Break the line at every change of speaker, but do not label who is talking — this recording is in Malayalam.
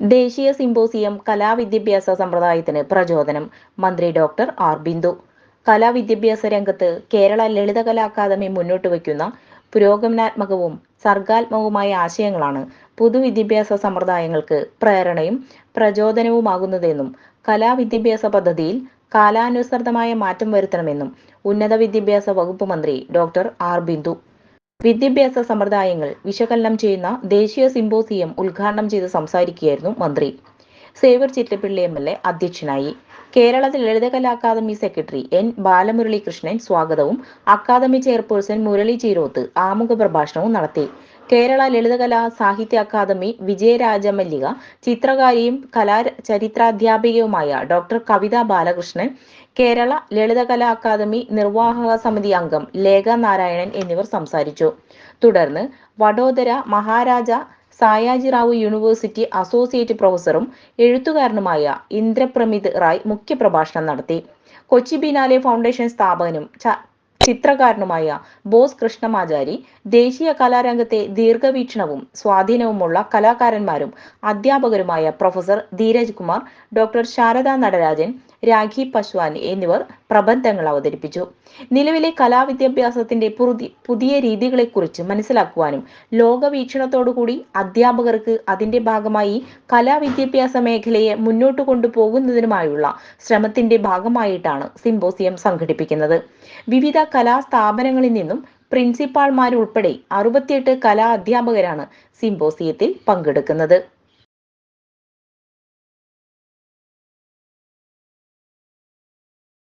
ദേശീയ സിമ്പോസിയം കലാവിദ്യാഭ്യാസ സമ്പ്രദായത്തിന് പ്രചോദനം. മന്ത്രി ഡോക്ടർ ആർ ബിന്ദു. കലാവിദ്യാഭ്യാസ രംഗത്ത് കേരള ലളിതകലാ അക്കാദമി മുന്നോട്ട് വയ്ക്കുന്ന പുരോഗമനാത്മകവും സർഗാത്മകവുമായ ആശയങ്ങളാണ് പൊതുവിദ്യാഭ്യാസ സമ്പ്രദായങ്ങൾക്ക് പ്രേരണയും പ്രചോദനവുമാകുന്നതെന്നും കലാവിദ്യാഭ്യാസ പദ്ധതിയിൽ കാലാനുസൃതമായ മാറ്റം വരുത്തണമെന്നും ഉന്നത വിദ്യാഭ്യാസ വകുപ്പ് മന്ത്രി ഡോക്ടർ ആർ ബിന്ദു. വിദ്യാഭ്യാസ സമ്പ്രദായങ്ങൾ വിശകലനം ചെയ്യുന്ന ദേശീയ സിമ്പോസിയം ഉദ്ഘാടനം ചെയ്ത് സംസാരിക്കുകയായിരുന്നു മന്ത്രി. Xavier Chittilappilly M L A അധ്യക്ഷനായി. Kerala Lalithakala academy secretary N Balamuralikrishnan സ്വാഗതവും അക്കാദമി ചെയർപേഴ്സൺ മുരളി ചീരോത്ത് ആമുഖ പ്രഭാഷണവും നടത്തി. കേരള ലളിതകലാ സാഹിത്യ അക്കാദമി വിജയരാജമല്ലിക ചിത്രകാരിയും കലാ ചരിത്രാധ്യാപികയുമായ ഡോക്ടർ കവിത ബാലകൃഷ്ണൻ കേരള ലളിതകലാ അക്കാദമി നിർവാഹക സമിതി അംഗം ലേഖ നാരായണൻ എന്നിവർ സംസാരിച്ചു. തുടർന്ന് വഡോദര മഹാരാജ സായാജിറാവു യൂണിവേഴ്സിറ്റി അസോസിയേറ്റ് പ്രൊഫസറും എഴുത്തുകാരനുമായ ഇന്ദ്രപ്രമിത് റായ് മുഖ്യപ്രഭാഷണം നടത്തി. കൊച്ചി ബിനാലെ ഫൗണ്ടേഷൻ സ്ഥാപകനും ചിത്രകാരനുമായ ബോസ് കൃഷ്ണമാചാരി ദേശീയ കലാരംഗത്തെ ദീർഘവീക്ഷണവും സ്വാധീനവുമുള്ള കലാകാരന്മാരും അധ്യാപകരുമായ പ്രൊഫസർ ധീരജ് കുമാർ ഡോക്ടർ ശാരദ നടരാജൻ രാഖി പശ്വാൻ എന്നിവർ പ്രബന്ധങ്ങൾ അവതരിപ്പിച്ചു. നിലവിലെ കലാവിദ്യാഭ്യാസത്തിന്റെ പുതിയ രീതികളെക്കുറിച്ച് മനസ്സിലാക്കുവാനും ലോകവീക്ഷണത്തോടുകൂടി അധ്യാപകർക്ക് അതിന്റെ ഭാഗമായി കലാവിദ്യാഭ്യാസ മേഖലയെ മുന്നോട്ട് കൊണ്ടുപോകുന്നതിനുമായുള്ള ശ്രമത്തിന്റെ ഭാഗമായിട്ടാണ് സിമ്പോസിയം സംഘടിപ്പിക്കുന്നത്. വിവിധ കലാസ്ഥാപനങ്ങളിൽ നിന്നും പ്രിൻസിപ്പാൾമാരുൾപ്പെടെ അറുപത്തിയെട്ട് കലാ അധ്യാപകരാണ് സിമ്പോസിയത്തിൽ പങ്കെടുക്കുന്നത്.